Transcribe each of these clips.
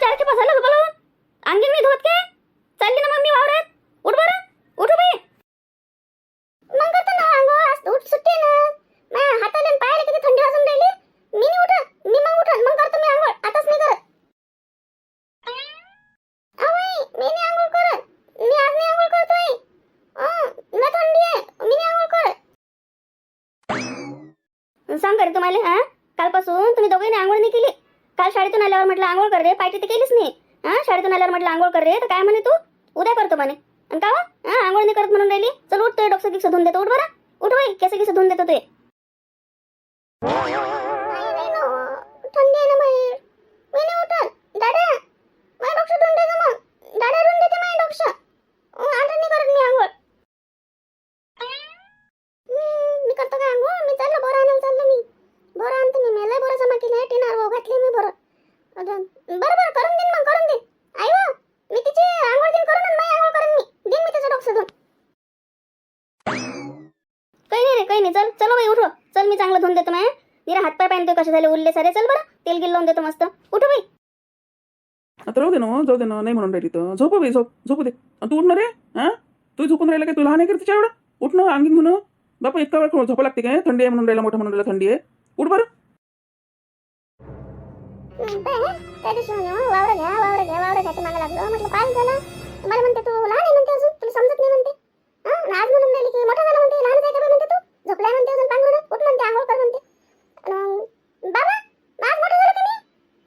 चार खेपा झालं झोपाला अंगी मी धुवत काय? चालली ना मग मी वावरात. उठ बरं. उठ बाई मग करतो ना अंग. आज उठ सुट्टी ना. माझ्या हाताला पायाला किती थंडी वाजून राहिली. मी नाही उठत. मी मग उठन. मग करतो मी अंघोळ आताच नाही करत. अवय मी नाही अंघोळ करत. मी आज नाही अंघोळ करतोय अं, मला थंडी आहे. मी नाही अंघोळ करत. सांग करे तुम्हाला हा? कालपासून तुम्ही दोघांनी आंघोळ नाही केली? काल शाळेतून आल्यावर म्हटलं आंघोळ कर रे पायटी तर केलीच नाही हा शाळेतून आल्यावर म्हटलं आंघोळ कर रे. तर काय म्हणे तू? उद्या करतो म्हणे. आणि का वा? आंघोळ नाही करत म्हणून राहिली? चल उठ तुझे डोकं गिक्स धुवून देतो. उठ बरं. उठ बाई केस गिक्स धुवून देतो ते थंडी आहे ना बाहेर मी नाही उठत दादा माझ्या डोकं धुवून देतो मग दादा धुवून देते माझ्या डोकं आता नाही करत मी आंघोळ हम्म, मी करतो काय आंघोळ मी चाललो बोरा आणायला चाललो मी बोरा आणतो मी मेला बोरा जमा केली आहे टिनार वो घातली मी बोरा अजून बरं बरं करून देईन मग करून देईन आई हो मी तिची आंघोळ दिन करून आणि माझी आंघोळ करून मी देईन मी त्याचं डोकं धुवून काही नाही रे काही नाही चल चलो बाई उठो चल मी चांगलं धुवून देतो माझ्या निरा हातपाय पाय कसे झाले उरले सारे चल बरं तेल गिल लावून देतो मस्त. उठो बाई. आता राहू दे ना हो, जाऊ दे ना नाही म्हणून राहिली तर. झोप बाई झोप झोपू दे. आणि तू उठणार रे हा तू झोपून राहिला काय? तू लहान आहे का तिच्या एवढं उठ ना अंगीन म्हणून. बापा इतका वेळ झोपा लागते काय? थंडी आहे म्हणून राहिला मोठं म्हणून राहिला थंडी आहे. उठ बरं. त्या दिवशी म्हणे "हो, वावर घ्या वावर घ्या वावर घ्यायचं मागं लागलो. म्हटलं काय झालं? मला म्हणते तू लहान आहे म्हणते अजून. तुला समजत नाही म्हणते. हा आज म्हणून राहिली की मोठा झाला म्हणते लहान आहे का बा म्हणते तू? झोपलाय म्हणते अजून पांघरून उठ म्हणते आंघोळ कर म्हणते. आणि बाबा आज का मी?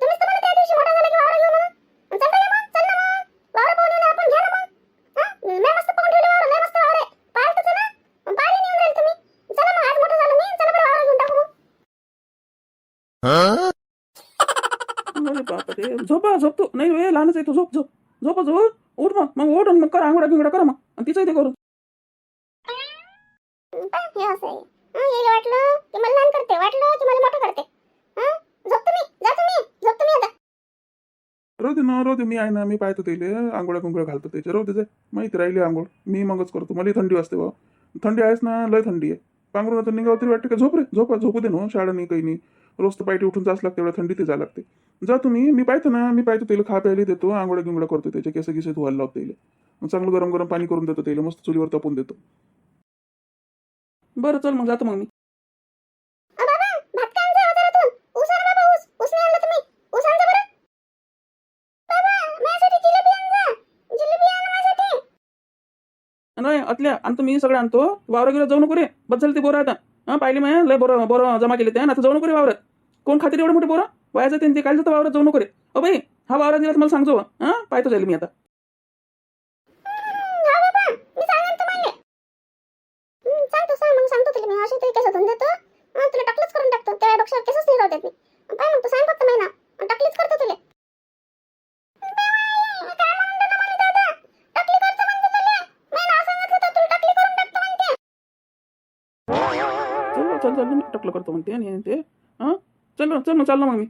तुम्हीच तर त्या दिवशी की वावर घेऊ म्हणून. चल मग चल ना मग. वावर पाहून येऊ ना आपण घ्या ना मग. हा? मी मस्त पाहून ठेवले वावर लय मस्त वावर आहे. तर तुम्ही. चला मग आज मोठं झालं मी. चला बरं वावर घेऊन टाकू मग. अरे झोपा झोप तू. नाही वे लहानच आहे तू. झोप झोप. झोप झोप. उठ मग. मग उठ आणि मग कर आंघोळा बिंगडा कर मग. आणि तिचं ते करू पण हे असं आहे हं, याला वाटलं की मला लहान करते वाटलं की मला मोठं करते हं? झोप तुम्ही जा तुम्ही झोप तुम्ही आता राहू दे मी आहे ना मी पाहतो त्याले आंघोळ्या कुंगळ्या घालतो त्याच्या राहू दे माहिती राहिली आंघोळ. मी मगच करतो. मला थंडी वाजते बा थंडी आहेच ना लय थंडी आहे. पांघरून तर निघावं तरी वाटते का? झोप रे झोपा झोपू दे ना हो, शाळा नाही काही नाही. रोज तर पायटी उठून जाच लागते एवढ्या थंडी ते जायला लागते. जा तुम्ही मी पाहतो ना मी पाहतो त्याला खा प्यायला देतो आंघोळ्या गिंगोळ्या करतो त्याचे केस गिसे धुवायला लावतो त्याला. चांगलं गरम गरम पाणी करून देतो त्याला मस्त चुलीवर तापून देतो. बरं चल मग जातो मग मी अ बाबा भात काय आणजा बाजारातून ऊस आणा बाबा ऊस ऊस नाही आणला तुम्ही ऊस आणजा बरं बाबा माझ्यासाठी जिलेबी आणजा जिलेबी आणा माझ्यासाठी नाही आतल्या आणतो मी सगळं आणतो. वावरा गेला जाऊ नको रे. बस झालं ते बोरा आता. हा पाहिले मी लय बोरं बोरं जमा केले ते आता जाऊ नको रे वावरात कोण खाते एवढं मोठे बोरं? वाया जाते ते काय जातं वावरात जाऊ नको रे. अ बाई हा वावरात गेला तर मला सांगतो हा पाहतो जाईल मी आता. चल करतो म्हणते आणि ते हा? चल ना, चल मग मग मी.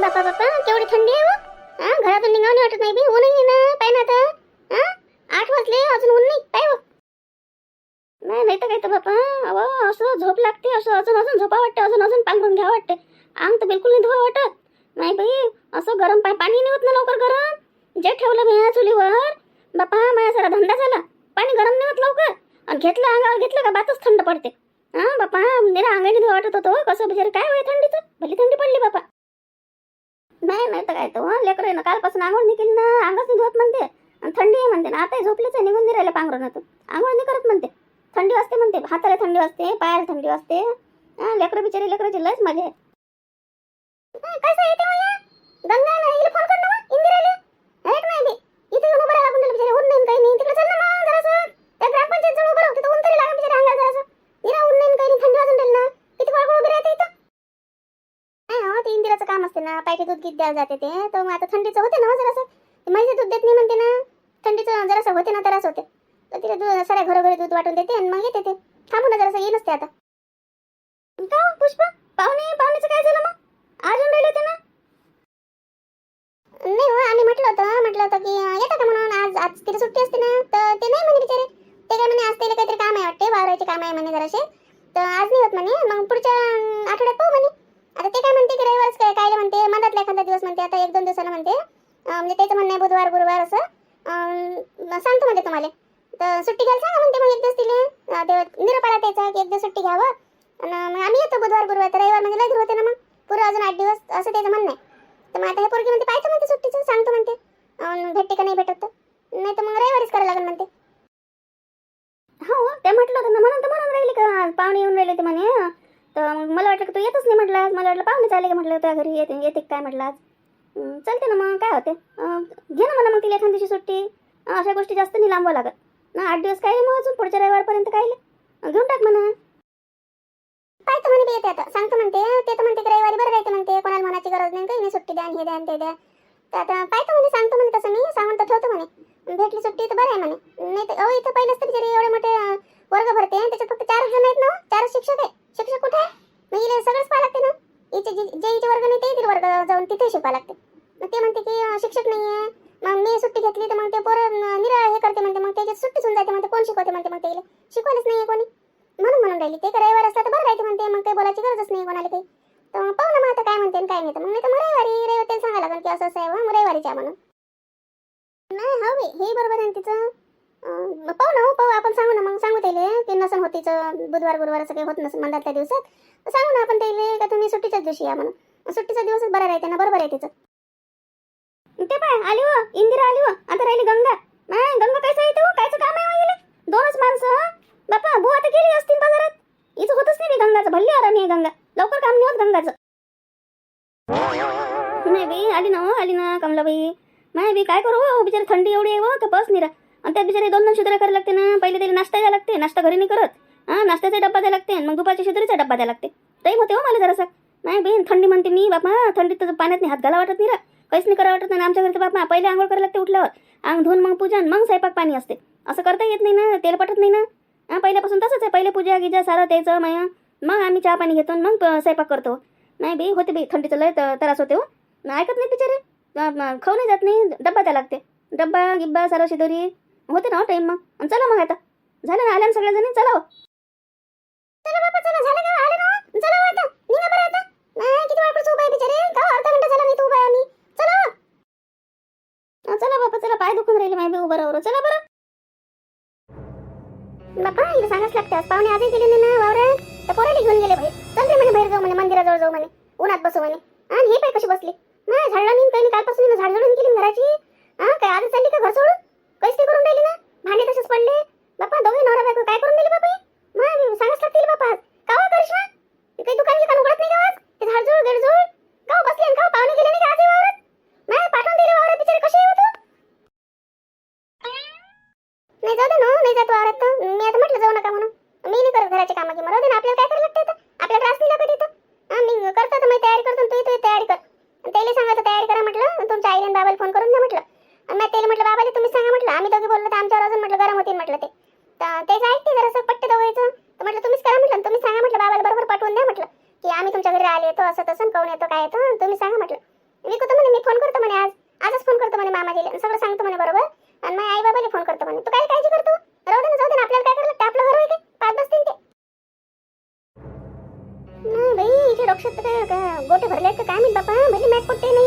बापा बापा केवढी थंडी आहे हो. हा. घरातून निघावं नाही वाटत नाही बी ऊन आहे ना पाय ना आता. हा आठ वाजले अजून ऊन नाही पाय हो. नाही नाही तर काय तर बापा अहो असं झोप लागते असं अजून अजून झोपा वाटते अजून अजून पांघरून घ्या वाटते. अंग तर बिलकुल नाही धुवा वाटत. नाही बाई असं गरम पाय पाणी नाही होत ना लवकर गरम. जे ठेवलं मी चुलीवर बापा माझा सारा धंदा झाला. पाणी गरम नाही होत लवकर. घेतलं अंगावर घेतलं का? बातच थंड पडते. हां बापा निरा अंगाने वाटत होतो कसं बिचार काय होय थंडीचं? भली थंडी पडली बापा. नाही नाही तर काय तो लेकर ना कालपासून आंघोळ निघेल ना अंगच नाही धुवत म्हणते. आणि थंडी आहे म्हणते ना आता झोपलेच आहे निघून नाही पांघरून पांघरूनातून आंघोळ नाही करत म्हणते. थंडी वाजते म्हणते हाताला थंडी वाजते पायाला थंडी वाजते. हां लेकरं बिचारी लेकराची लयच मजा आहे. कसं येते गंगा नाही फोन कर ना इंदिराला. ऐक नाही इथे. येऊन उभं राहा लागून त्याला बिचारी ऊन नाही काही नाही तिकडे चल ना मग जरासं त्या ग्रामपंचायत जवळ उभं राहू तिथं ऊन तरी लागेल बिचारे अंगाला जरासं निरा ऊन नाही न काही नाही थंडी वाजून राहिली ना किती वळगून उभी राहते इथं नाही हो ते इंदिराचं काम दूध गीत द्यायला जाते ते. तर मग आता थंडीचं होते ना हो जरासं? ते म्हैसे दूध देत नाही म्हणते ना. थंडीचं जरासं होते ना त्रास होते. तर तिला दूध साऱ्या घरोघरी दूध वाटून देते आणि मग येते ते. थांबू ना जरासं ये नसते आता. का हो, पुष्पा? पाहुणे पाहुण्याचं काय झालं मग? अजून राहिले ते ना? नाही हो आम्ही म्हटलं होतं म्हटलं होतं की अं, येतं का म्हणून? आज आज तिला सुट्टी असते ना. तर ते नाही म्हणे बिचारे. ते काय म्हणे आज त्याला काहीतरी काम आहे वाटते वावरायचे काम आहे म्हणे जरासे तर आज नाही होत म्हणे मग पुढच्या अं, आठवड्यात पाहू म्हणे आता ते काय म्हणते की रविवारच काय काय म्हणते मधातल्या एखादा दिवस म्हणते आता एक दोन दिवसानं म्हणते. म्हणजे त्याचं म्हणणं आहे बुधवार गुरुवार असं. सांगतो म्हणते तुम्हाला. तर सुट्टी घ्यायला सांगा म्हणते मग एक दिवस तिले. अं, त्याचा की एक दिवस सुट्टी घ्यावं. आणि मग आम्ही येतो बुधवार गुरुवार तर रविवार म्हणजे लय होते ना मग. पुरं अजून आठ दिवस असं त्याचं म्हणणं आहे. तर मग आता हे पोरगी म्हणते पाहायचं म्हणते सुट्टीचं सांगतो म्हणते. भेटते का नाही भेटत तर. नाही तर मग रविवारीच करायला लागेल म्हणते. हो ते म्हटलं होतं ना म्हणून तर म्हणून राहिली का? पाहुणे येऊन राहिले ते म्हणे. तर मग मला वाटलं की तू येतच नाही म्हटलं आज. मला वाटलं पाहुणे चालले का म्हटलं? तुझ्या घरी येते येते काय म्हटलं आज? चालते ना मग काय होते घे ना मला मग तिला एखाद दिवशी सुट्टी. अशा गोष्टी जास्त नाही लांबवा लागत. ना आठ दिवस काय मग अजून पुढच्या रविवारपर्यंत काय घेऊन टाक म्हणा. पाहतो म्हणे बी येते आता. सांगतो म्हणते. ते तर म्हणते रविवारी बरं राहते म्हणते. कोणाला मनाची गरज नाही काही नाही. सुट्टी द्या हे द्या आणि ते द्या. तर आता पाहतो म्हणे सांगतो म्हणे तसं मी. सांगून तर ठेवतो म्हणे. भेटली सुट्टी तर बरं आहे म्हणे. नाही तर अहो इथं पहिलेच तर बिचारी एवढे मोठे वर्ग भरते त्याच्यात फक्त चारच जण आहेत ना हो? चारच शिक्षक आहे. शिक्षक कुठे आहे? मग हिला सगळंच पाहा लागते ना हो? हिचे जे हिचे वर्ग नाही ते इथे वर्ग जाऊन तिथे शिकवा लागते. मग ते म्हणते की शिक्षक नाही आहे. मग मी सुट्टी घेतली तर मग ते पोरं निराळ निरा हे करते म्हणते. मग त्याच्यात सुट्टीच होऊन जाते म्हणते. कोण शिकवते म्हणते मग ते शिकवायलाच नाही आहे कोणी. म्हणून म्हणून राहिली. ते रविवार असला तर बरं राहते म्हणते. मग काही बोलायची गरजच नाही कोणाला काही. तर मग पाहू ना मग आता काय म्हणते काय नाही तर. मग नाही तर मग रविवारी रविवारी त्याला सांगायला लागेल की असं असं आहे. मग रविवारीच्या म्हणून. नाही हा हे बरोबर आहे तिचं. पाहू ना हो पाहू. आपण सांगू ना. मग सांगू त्याले ते नसन होत तिचं बुधवार गुरुवार असं काही होत नसेल त्या दिवसात. सांगू ना आपण त्याले का तुम्ही सुट्टीच्याच दिवशी या म्हणून. मग सुट्टीचा दिवसच बरा राहते ना बरोबर आहे तिचं. ते पाय आली हो इंदिरा आली हो. आता राहिली गंगा. माय गंगा कायचं येतो हो कायचं काम आहे हो दोनच माणसं बापा बुवा आता गेली असतील बाजारात. हिचं होतच नाही गंगाचं. भल्ली आरामी आहे गंगा. लवकर काम नाही होत गंगाचं. नाही बाई आली ना हो आली ना कमलाबाई. माय बी काय करू हो बिचारी थंडी एवढी आहे हो तर बस निरा. आणि त्यात बिचारे दोन दोन शिद्र करायला लागते ना. पहिले तरी नाश्ता द्यायला लागते. नाश्ता घरी नाही करत. हां नाश्त्याचा डब्बा द्यायला लागते मग दुपारच्या शिदरीचा डब्बा द्यायला लागते. टाईम होते हो मला जरासा. नाही बेन थंडी म्हणते मी. बापा थंडीत तर पाण्यात नाही हात घाला वाटत नाही रा. काहीच नाही करा वाटत नाही आमच्या घरी तर बापा. पहिले आंघोळ करायला लागते उठल्यावर. अंग धुवून मग पूजन मग स्वयंपाक पाणी असते. असं करता येत नाही ना. तेल पटत नाही ना. हां पहिल्यापासून तसंच आहे. पहिले पूजा गिजा सारं त्याचं माया. मग आम्ही चहा पाणी घेतो आणि मग स्वयंपाक करतो हो. नाही बे होते बी. थंडीचं लय त- त्रास होते हो. ऐकत नाही बिचारे. खाऊ नाही जात नाही. डब्बा द्यायला लागते. डब्बा गिब्बा सारा शिदोरी. होते ना हो, टाईम मग. चला मग आता. झालं ना आल्या ना सगळेजण? चला हो. चला बाबा चला. झालं का? आले ना हो? चला हो आता. निघा बरं आता. किती उभा आहे बिचारे? का? अर्धा घंटा झाला मी तू उभा आहे आम्ही. चला चला बाबा चला. पाय दुखून राहिले माय उभं राहू चला बरं. बापा हिला सांगाच लागते. आज पाहुणे आजही गेले नाही ना वावरात. तर पोराला घेऊन गेले भाई चल रे म्हणे बाहेर जाऊ म्हणे मंदिराजवळ जाऊ म्हणे. उन्हात बसू म्हणे. आणि हे पाय कशी बसली? नाही झाडला नाही काही नाही कालपासून झाड जोडून केली घराची. हा काय आज चालली का घर सोडून? काहीच नाही करून राहिली ना? भांडे तसेच पडले. बापा दोघे नवरा बायको काय करून दिली बापा? मग सांगाच लागतील बापा. कावा करिश्मा काही दुकान गिकान उघडत नाही गावात ते झाडझूड गडझूड? गाव बसले आणि गाव पाहुणे गेले नाही का आज हे वावरात? नाही पाठवून दिले वावरात बिचारे कसे आहे हो तू? नाही जाऊ दे ना नाही जातो वावरात तर. मी आता म्हटलं जाऊ नका म्हणून. मी नाही करत घराचे कामं की मरू दे ना आपल्याला काय करायला लागतं इथं? आपल्याला त्रास नाही लागत इथं. मी करतो तर मी तयारी करतो तू तू तयारी कर. त्याला सांगायचं तयारी करा म्हटलं. तुमच्या आईने बाबाला फोन करून द्या म्हटलं. आणि त्याला म्हटलं बाबाजी तुम्ही सांगा म्हटलं. आम्ही दोघे बोललो तर आमच्यावर अजून म्हटलं गरम होतील म्हटलं ते. तर त्याचं ऐकते जरासं पट्टे दोघायचं तर म्हटलं तुम्हीच करा म्हटलं. तुम्ही सांगा म्हटलं. बाबाला बरोबर पाठवून द्या म्हटलं. की आम्ही तुमच्या घरी आले येतो असं तसं कोण येतो काय येतो तुम्ही सांगा म्हटलं. मी कुठं म्हणे मी फोन करतो म्हणे आज. आजच फोन करतो म्हणे मामाजीला. सगळं सांगतो म्हणे बरोबर. आणि माझ्या आई बाबाला फोन करतो म्हणे. तू काय काळजी करतो? राहू दे ना जाऊ दे ना. आपल्याला काय करलं ते आपलं घर होय काय पाच बसतील ते. नाही बाई इथे डॉक्टर गोटे भरले का? काय माहीत बापा भले मॅट पडते नाही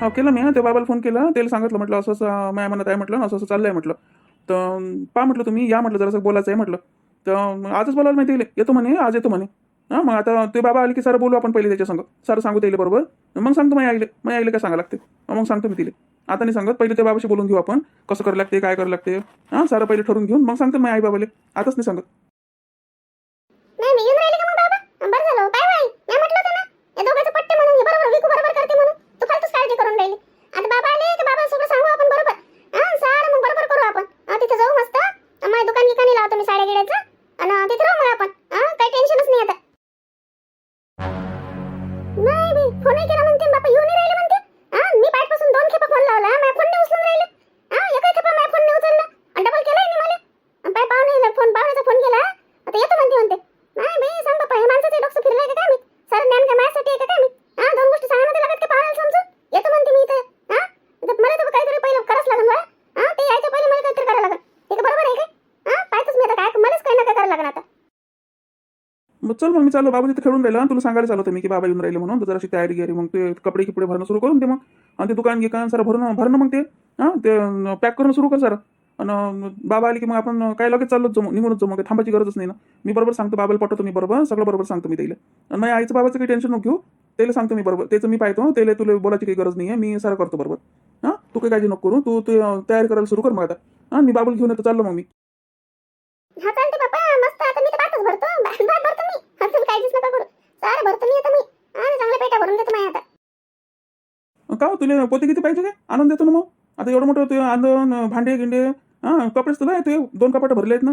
हो केलं मी त्या बाबाला फोन केला त्याला सांगितलं म्हटलं असं असं माय म्हणत आहे म्हटलं असं असं चाललंय म्हटलं. तर पा म्हटलं तुम्ही या म्हटलं जरासं बोलायचं आहे म्हटलं. तर आजच बोलायला माहिती येईल येतो म्हणे आज येतो म्हणे. हां मग आता ते बाबा आले की सारं बोलू आपण पहिले त्याच्या संग. सारं सांगू त्याला बरोबर. मग सांगतो मग आईले मग आईला काय सांगा लागते? मग सांगतो मी तिले. आता नाही सांगत पहिले त्या बाबाशी बोलून घेऊ आपण कसं करावं लागते काय करावं लागते. हां सारं पहिले ठरवून घेऊन मग सांगतो मग आई बाबाले. आताच नाही सांगत. नाही मी येऊन राहिले का मग बाबा? बरं झालं काय बाई मी म्हटलं होतं ना. या दोघांचं पट्टे म्हणून हे बरोबर विकू बरोबर करते म्हणून. काळजी करून राहिली. आता बाबा आले की बाबा सगळं सांगू आपण बरोबर. हा सारं मग बरोबर करू आपण. हा, तिथे जाऊ मस्त. माझ्या दुकान गिकानी लावतो मी साड्या गिड्याचं. चल मग मी चाललो. बाबा तिथे खेळून राहिला. तुला सांगायला चालू मी की बाबा येऊन राहिले म्हणून. तर जराशी तयारी गेली. मग ते कपडे किपडे भरणं सुरू करून दे मग. आणि ते दुकान गिकान सर भरणं भरणं मग ते. हां ते पॅक करणं सुरू कर सर. आणि बाबा आले की मग आपण काय लगेच चाललोच जाऊ निघूनच जाऊ मग काही थांबायची गरजच नाही ना. मी बरोबर सांगतो बाबाला पटवतो मी बरोबर. सगळं बरोबर सांगतो मी त्याला. आणि माझ्या आईचं बाबाचं काही टेन्शन नको घेऊ. त्याला सांगतो मी बरोबर. त्याचं मी पाहतो. त्याला तुला बोलायची काही गरज नाही आहे मी सारं करतो बरोबर. हां तू काही काळजी नको करू. तू तयारी करायला सुरू कर मग आता. हां मी बाबाला घेऊन येतो. चाललो मग मी. हा चालते बापा मस्त. आता मी तर बाटच भरतो. भात भरतो मी. अजून काळजीच नका करू. सारं भरतो मी आता मी. आणि चांगल्या पेटा भरून देतो माझ्या आता. का हो? तुला पोते किती पाहिजे काय? आणून देतो ना मग? आता एवढं मोठं ते आंदोलन भांडे गिंडे हां कपडेच तुला आहे ते दोन कपाटं भरले आहेत ना?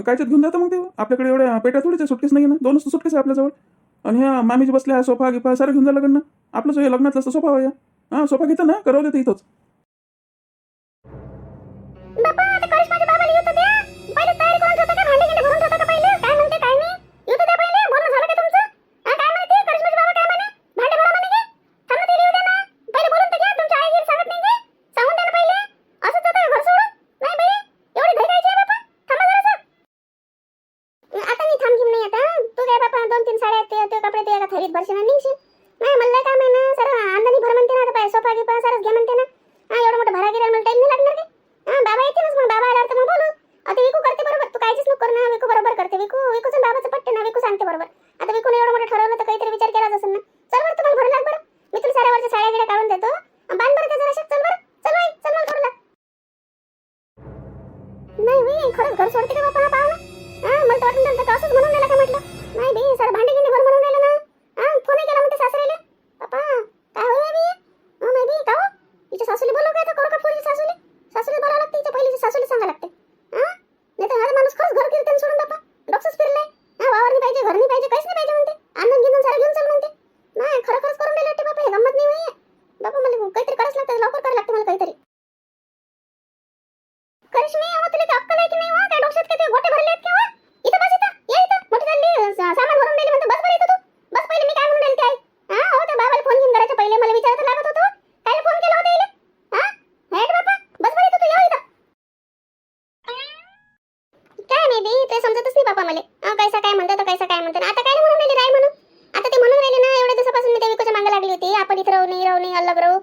कायच्यात घेऊन जातो मग ते? आपल्याकडे एवढ्या पेट्या थोडीच सुटकेस नाही ना? दोनच तर सुटकेस आहे आपल्याजवळ. आणि ह्या मामीची बसल्या सोफा गिफा सारं घेऊन जायला लागेल ना आपलं हे लग्नातलं असतं सोफा होया हां सोफा घेतं ना? करवलं देतं इथंच. नाही राहू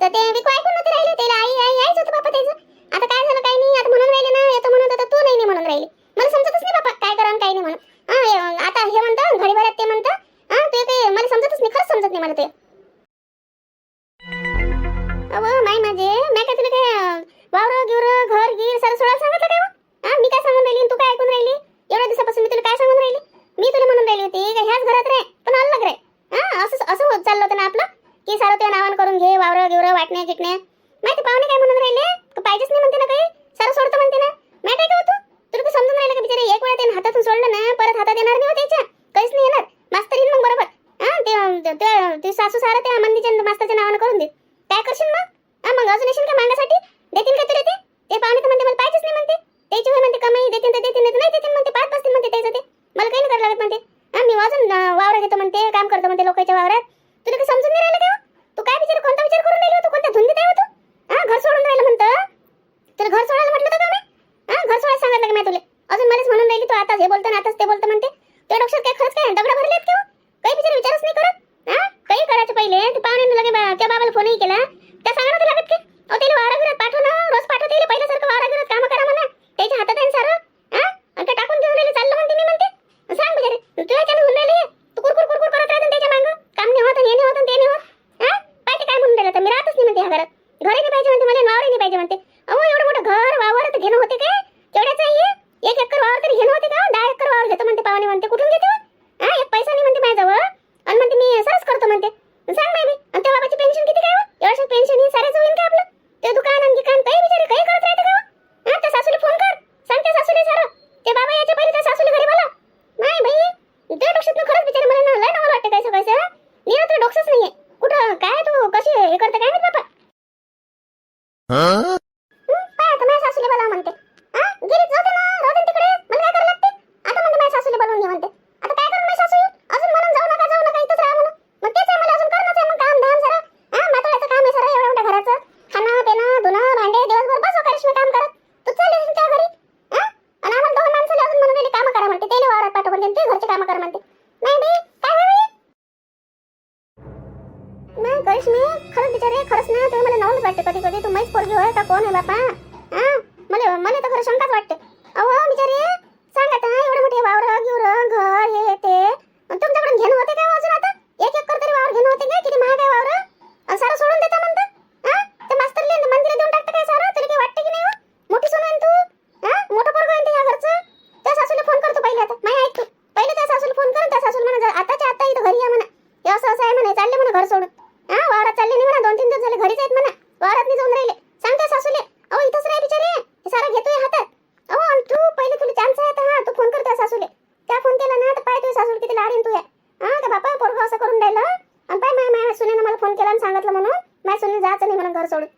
तर ते विकू ऐकून नव्हते राहिले? त्याला आई आई आईच होतं बापा त्याचं. आता काय झालं काय नाही. आता म्हणून राहिले ना. येतो म्हणत होता तू नाही नाही म्हणून राहिली. मला समजतच नाही बापा काय करा काय नाही म्हणून. हा आता हे म्हणतं घडी भरात ते म्हणतं. हा ते ते मला समजतच नाही. खरंच समजत नाही मला ते. अव माय माझे. मी काय तुला काय वावर गिवर घर गिर सारं सोळा सांगितलं काय हो? हा मी काय सांगून राहिली तू काय ऐकून राहिली? एवढ्या दिवसापासून मी तुला काय सांगून राहिली? मी तुला म्हणून राहिली होती का ह्याच घरात रे पण अलग रे हा असं असं होत चाललं होतं ना आपलं? की सारं त्या नावानं करून घे वावर गिवर वाटण्या गिटण्या. माहिती पाहुणे काय म्हणून राहिले? पाहिजेच नाही म्हणते ना काही? सारं सोडतं म्हणते ना. माहिती आहे का हो तू? तुला समजून राहिलं का बिचारे? एक वेळा त्यानं हातातून सोडलं ना परत हातात येणार नाही हो त्याच्या काहीच नाही येणार मास्तर येईन मग बरोबर हा ते ते- ते- ते सासू सारं त्या मंदीच्या मास्तरच्या नावानं करून दे काय करशील मग हा मग अजून येशील का मागासाठी देतील का तुला ते ते पाहुणे तर म्हणते मला पाहिजेच नाही म्हणते त्याची होय म्हणते कमाई देतील तर देतील नाही तर नाही देतील म्हणते पाच बसतील म्हणते त्याचं ते मला काही नाही करावं लागत म्हणते हा मी वाजून वावर घेतो म्हणते काम करतो म्हणते लोकांच्या वावरात तुला काही समजून नाही राहिलं का हो? तू काय विचार कोणता विचार करून राहिली हो? तू कोणत्या धुंदीत आहे हो तू हा घर सोडून राहिलं म्हणतं तुला घर सोडायला म्हटलं होतं का मी हा घर सोडायला सांगितलं का मी तुला अजून मलाच म्हणून राहिली तू आता हे बोलतो ना आताच ते बोलतो म्हणते तुझ्या डोक्यात काय खरंच काय दगडा भरले आहेत का हो? काही तुझं मी मात्र डोक्सच नाहीये. कुठं काय तू? कशी हे करता काय माहीत बापा विचार आहे खरंच ना तुम्ही मला नवलच वाटते कधी कधी तू माहीत पोरगी होय का कोण आहे बापा? सासूले. त्या फोन केला ना तर पाय तुझ्या सासूल किती लाडीन तुझ्या. हा का बापा पोरगा असं करून राहिला. आणि पाय माय माय सुनेनं मला फोन केला आणि सांगितलं म्हणून. माय सुनील जायचं नाही म्हणून घर सोडून.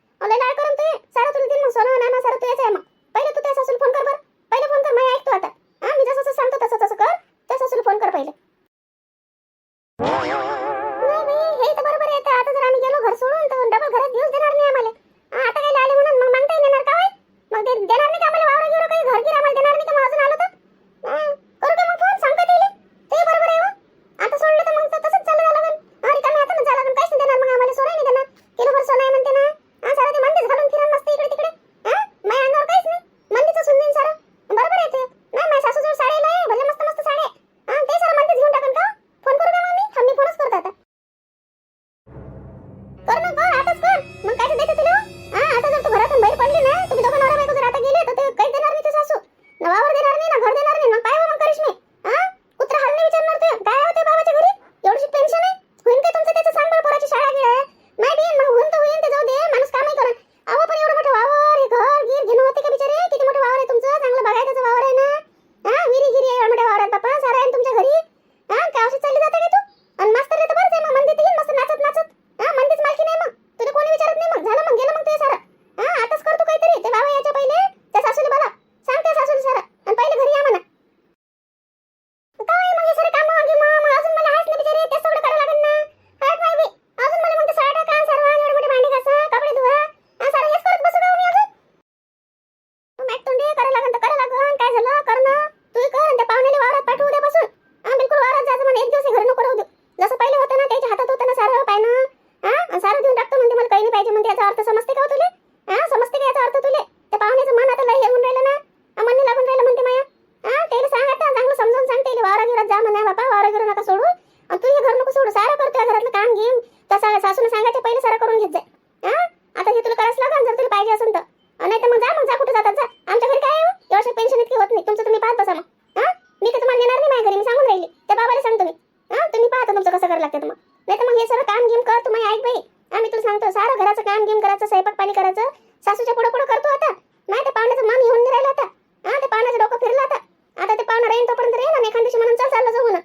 तोपर्यंत रे ना एखाद्याशी म्हणून चाल चाललं जाऊ ना